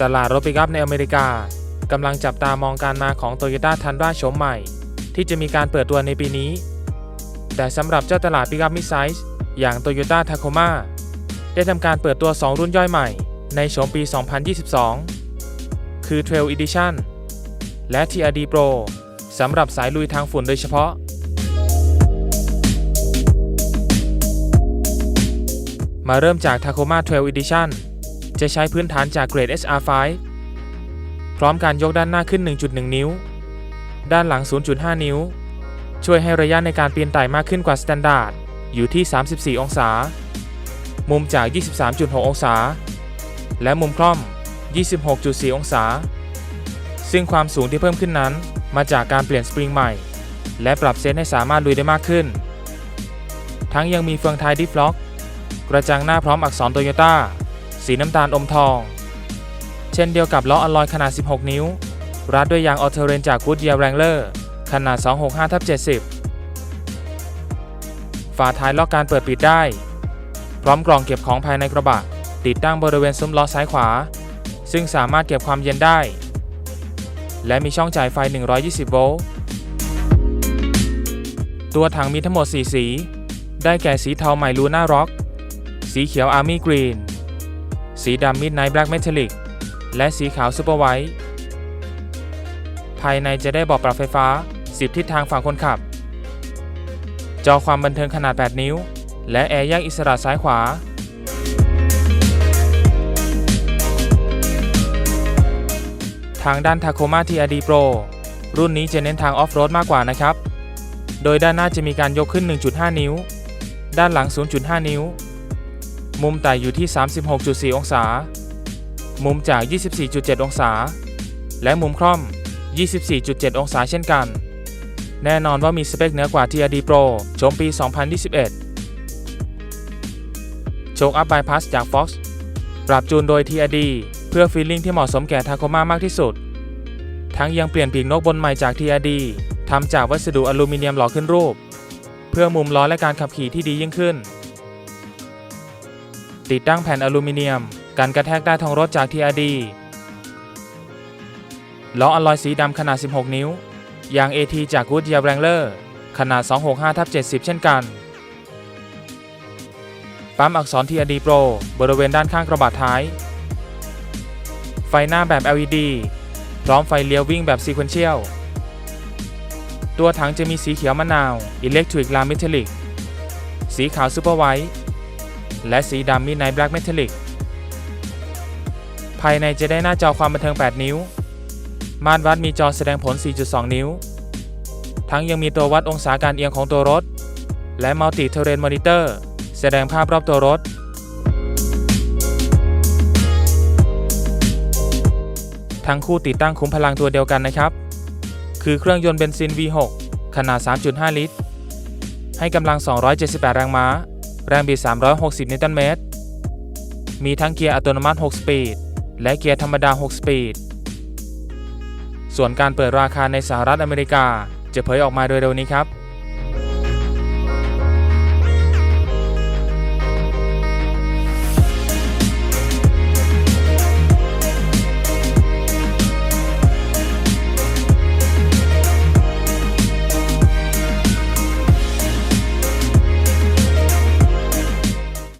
ตลาดรถปิกอัพในอเมริกากำลังจับตามองการมาของ Toyota Tundra โฉมใหม่ ที่จะมีการเปิดตัวในปีนี้ แต่สำหรับเจ้าตลาดปิกอัพมิดไซส์อย่าง Toyota Tacoma ได้ทำการเปิดตัว 2 รุ่นย่อยใหม่ในโฉมปี 2022 คือ Trail Edition และ TRD Pro สำหรับสายลุยทางฝุ่นโดยเฉพาะ มาเริ่มจาก Tacoma Trail Edition จะใช้พื้นฐานจากเกรด SR5 พร้อมการยกด้านหน้าขึ้น 1.1 นิ้ว ด้านหลัง 0.5 นิ้ว ช่วยให้ระยะในการปีนไต่มากขึ้นกว่าสแตนดาร์ดอยู่ที่ 34 องศา มุมจาก 23.6 องศา และมุมคล่อม 26.4 องศา ซึ่งความสูงที่เพิ่มขึ้นนั้น มาจากการเปลี่ยนสปริงใหม่ และปรับเซตให้สามารถลุยได้มากขึ้น ทั้งยังมีเฟืองท้ายดิฟล็อก กระจังหน้าพร้อมอักษรโตโยต้า สีน้ำตาลอมทอง เช่นเดียวกับล้ออลลอยขนาด 16 นิ้ว รัดด้วยยางออเทเรนจาก Goodyear Wrangler ขนาด 265ทับ70 ฝาท้ายล็อกการเปิดปิดได้ พร้อมกล่องเก็บของภายในกระบะ ติดตั้งบริเวณซุ้มล้อซ้ายขวา ซึ่งสามารถเก็บความเย็นได้ และมีช่องจ่ายไฟ 120 โวลต์ ตัวถังมีทั้งหมด 4 สี ได้แก่สีเทาใหม่ลูน่าร็อก สีเขียวอาร์มี่กรีน สีดำมิดไนท์แบล็กเมทัลลิกและสีขาวซูเปอร์ไวท์ภายในจะได้บอกปรับไฟฟ้า 10 ทิศทางฝั่งคนขับ จอความบันเทิงขนาด 8 นิ้ว และแอร์แยกอิสระซ้ายขวา ทางด้าน Tacoma TRD Pro รุ่นนี้จะเน้นทางออฟโรดมากกว่านะครับ โดยด้านหน้าจะมีการยกขึ้น 1.5 นิ้ว ด้านหลัง 0.5 นิ้ว มุมไต่อยู่ที่ 36.4 องศา มุมจาก 24.7 องศา และมุมคล่อม 24.7 องศาเช่นกัน แน่นอนว่ามีสเปคเหนือกว่า TRD Pro โฉมปี 2021 โชคอัพบายพาสจาก Fox ปรับจูนโดย TRD เพื่อฟีลลิ่งที่เหมาะสมแก่ Tacoma มากที่สุด ทั้งยังเปลี่ยนปีกนกบนใหม่จาก TRD ทำจากวัสดุอลูมิเนียมหล่อขึ้นรูป เพื่อมุมล้อและการขับขี่ที่ดียิ่งขึ้น ติดตั้งแผ่นอลูมิเนียม กันกระแทกใต้ท้องรถจาก TRD ล้ออลลอยสีดำขนาด 16 นิ้ว ยาง AT จาก Goodyear Wrangler ขนาด 265ทับ70 เช่นกัน ปั๊มอักษร TRD Pro บริเวณด้านข้างกระบะท้าย ไฟหน้าแบบ LED พร้อมไฟเลี้ยววิ่งแบบ Sequential ตัวถังจะมีสีเขียวมะนาว Electric l a Metallic สีขาว Super White และสีดำ Midnight Black Metallic ภายในจะได้หน้าจอความบันเทิง 8 นิ้วม่านวัดมีจอแสดงผล 4.2 นิ้ว ทั้งยังมีตัววัดองศาการเอียงของตัวรถ และ Multi Terrain Monitor แสดงภาพรอบตัวรถ ทั้งคู่ติดตั้งคุ้มพลังตัวเดียวกันนะครับ คือเครื่องยนต์เบนซิน V6 ขนาด 3.5 ลิตร ให้กำลัง 278 แรงม้า แรงบิด 360 นิวตันเมตร มีทั้งเกียร์อัตโนมัติ 6 สปีด และเกียร์ธรรมดา 6 สปีด ส่วนการเปิดราคาในสหรัฐอเมริกาจะเผยออกมาโดยเร็วนี้ครับ